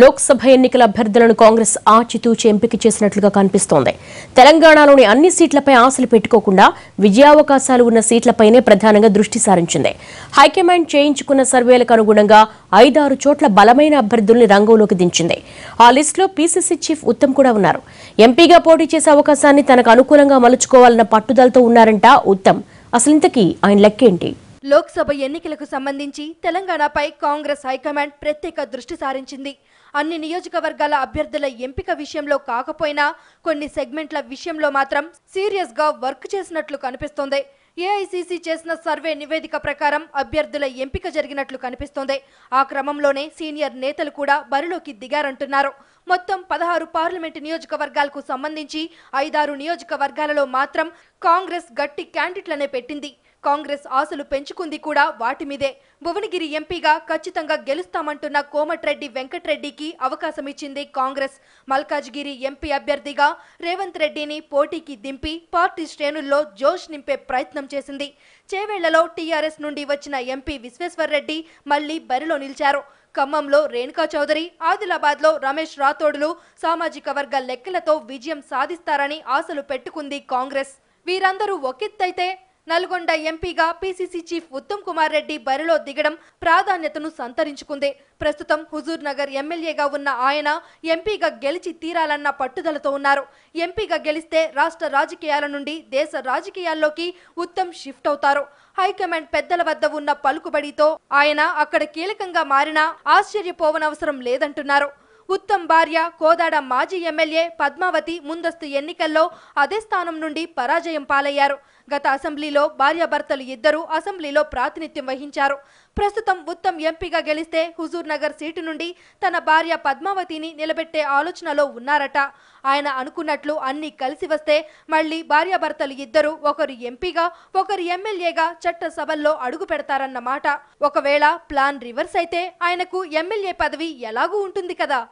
లోక్సభ ఎన్నికల అభ్యర్థులను కాంగ్రెస్ ఆచితూచి ఎంపిక చేసినట్లుగా కనిపిస్తోంది. తెలంగాణలోని అన్ని సీట్లపై ఆశలు పెట్టుకోకుండా విజయావకాశాలు ఉన్న సీట్లపైనే ప్రధానంగా దృష్టి సారించింది. హైకమాండ్ చేయించుకున్న సర్వేలకు అనుగుణంగా ఐదారు చోట్ల బలమైన అభ్యర్థుల్ని రంగంలోకి దించింది. ఆ లిస్టులో పీసీసీ చీఫ్ ఉత్తమ్ కూడా ఉన్నారు. ఎంపీగా పోటీ చేసే అవకాశాన్ని తనకు అనుకూలంగా మలుచుకోవాలన్న పట్టుదలతో ఉన్నారంట ఉత్తమ్. అసలు ఇంతకీ ఆయన లెక్కేంటి? లోక్సభ ఎన్నికలకు సంబంధించి తెలంగాణపై కాంగ్రెస్ హైకమాండ్ ప్రత్యేక దృష్టి సారించింది. అన్ని నియోజకవర్గాల అభ్యర్థుల ఎంపిక విషయంలో కాకపోయినా కొన్ని సెగ్మెంట్ల విషయంలో మాత్రం సీరియస్గా వర్క్ చేసినట్లు కనిపిస్తోంది. ఏఐసీసీ చేసిన సర్వే నివేదిక ప్రకారం అభ్యర్థుల ఎంపిక జరిగినట్లు కనిపిస్తోంది. ఆ క్రమంలోనే సీనియర్ నేతలు కూడా బరిలోకి దిగారంటున్నారు. మొత్తం పదహారు పార్లమెంటు నియోజకవర్గాలకు సంబంధించి ఐదారు నియోజకవర్గాలలో మాత్రం కాంగ్రెస్ గట్టి క్యాండిట్లనే పెట్టింది. కాంగ్రెస్ ఆశలు పెంచుకుంది కూడా వాటి మీదే. భువనగిరి ఎంపీగా ఖచ్చితంగా గెలుస్తామంటున్న కోమటిరెడ్డి వెంకట్రెడ్డికి అవకాశం ఇచ్చింది కాంగ్రెస్. మల్కాజ్గిరి ఎంపీ అభ్యర్థిగా రేవంత్ రెడ్డిని పోటీకి దింపి పార్టీ శ్రేణుల్లో జోష్ నింపే ప్రయత్నం చేసింది. చేవేళ్ళలో టీఆర్ఎస్ నుండి వచ్చిన ఎంపీ విశ్వేశ్వర్రెడ్డి మళ్ళీ బరిలో నిలిచారు. ఖమ్మంలో రేణుకా చౌదరి ఆదిలాబాద్లో రమేష్ రాథోడులు సామాజిక వర్గ లెక్కలతో విజయం సాధిస్తారని ఆశలు పెట్టుకుంది కాంగ్రెస్. వీరందరూ ఒకెత్తైతే నల్గొండ ఎంపీగా పీసీసీ చీఫ్ ఉత్తమ్ కుమార్ రెడ్డి బరిలో దిగడం ప్రాధాన్యతను సంతరించుకుంది. ప్రస్తుతం హుజూర్ నగర్ ఎమ్మెల్యేగా ఉన్న ఆయన ఎంపీగా గెలిచి తీరాలన్న పట్టుదలతో ఉన్నారు. ఎంపీగా గెలిస్తే రాష్ట్ర రాజకీయాల నుండి దేశ రాజకీయాల్లోకి ఉత్తమ్ షిఫ్ట్ అవుతారు. హైకమాండ్ పెద్దల వద్ద ఉన్న పలుకుబడితో ఆయన అక్కడ కీలకంగా మారినా ఆశ్చర్యపోవనవసరం లేదంటున్నారు. ఉత్తమ్ భార్య కోదాడ మాజీ ఎమ్మెల్యే పద్మావతి ముందస్తు ఎన్నికల్లో అదే స్థానం నుండి పరాజయం పాలయ్యారు. గత అసెంబ్లీలో భార్యాభర్తలు ఇద్దరూ అసెంబ్లీలో ప్రాతినిధ్యం వహించారు. ప్రస్తుతం ఉత్తమ్ ఎంపీగా గెలిస్తే హుజూర్ నగర్ సీటు నుండి తన భార్య పద్మావతిని నిలబెట్టే ఆలోచనలో ఉన్నారట. ఆయన అనుకున్నట్లు అన్ని కలిసి వస్తే మళ్ళీ భార్యాభర్తలు ఇద్దరు ఒకరు ఎంపీగా ఒకరు ఎమ్మెల్యేగా చట్టసభల్లో అడుగు పెడతారన్నమాట. ఒకవేళ ప్లాన్ రివర్స్ అయితే ఆయనకు ఎమ్మెల్యే పదవి ఎలాగూ ఉంటుంది కదా?